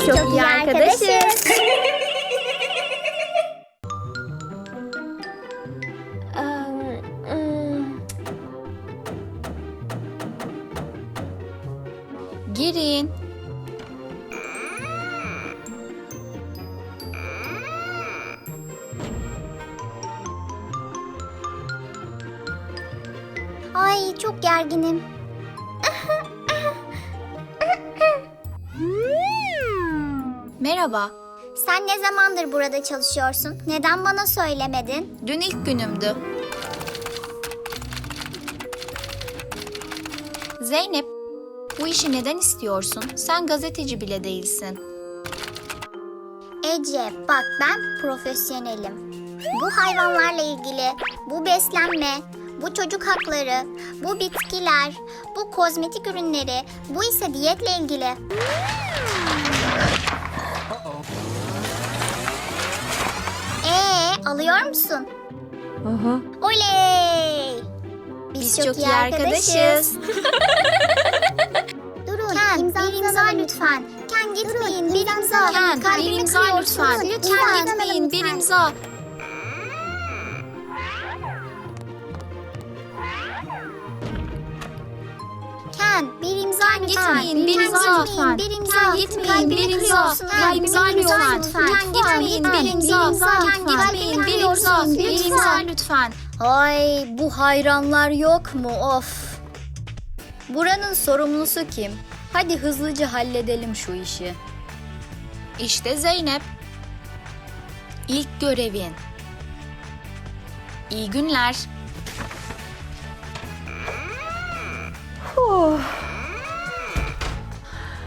Biz çok iyi arkadaşız. Girin. Ay çok gerginim. Merhaba. Sen ne zamandır burada çalışıyorsun? Neden bana söylemedin? Dün ilk günümdü. Zeynep, bu işi neden istiyorsun? Sen gazeteci bile değilsin. Ece bak ben profesyonelim. Bu hayvanlarla ilgili, bu beslenme, bu çocuk hakları, bu bitkiler, bu kozmetik ürünleri, bu ise diyetle ilgili. Ee, alıyor musun? Oley! Biz, çok, iyi arkadaşız. Durun, Ken, bir imza lütfen. Ken gitmeyin, bir imza. Ken, bir imza lütfen. Lütfen Ken gitmeyin, bir imza. Ken, bir imza lütfen. gitmeyin, bir imza lütfen. bir imza. Gitmeyin, Kalbimi bir imza. imza imza lütfen. Gitmeyin, bir imza. Ken, gitmeyin, bir imza. Bir imza lütfen. Ay bu hayranlar yok mu of. Buranın sorumlusu kim? Hadi hızlıca halledelim şu işi. İşte Zeynep. İlk görevin. İyi günler.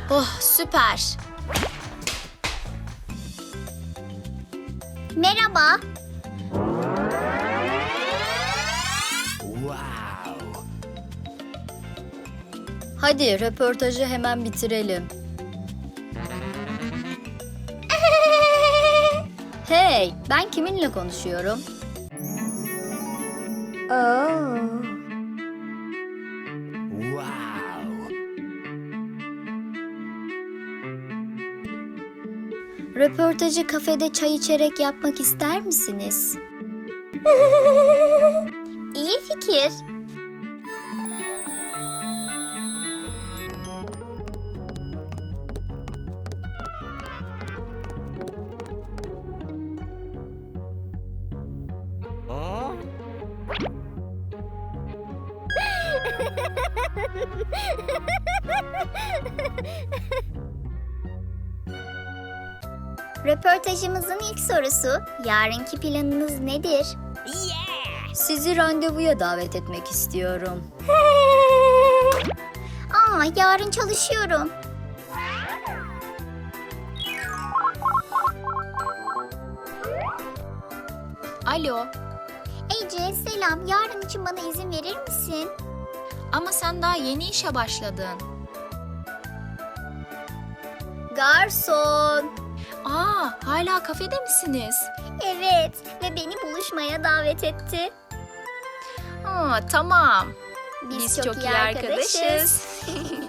Oh süper. Merhaba. Hadi röportajı hemen bitirelim. Hey, ben kiminle konuşuyorum? Röportajı kafede çay içerek yapmak ister misiniz? İyi fikir. Röportajımızın ilk sorusu, yarınki planınız nedir? Sizi randevuya davet etmek istiyorum. Aa, yarın çalışıyorum. Alo. Ece, selam. Yarın için bana izin verir misin? Ama sen daha yeni işe başladın. Garson! Aa, hala kafede misiniz? Evet ve beni buluşmaya davet etti. Aa, tamam. Biz, çok iyi arkadaşız.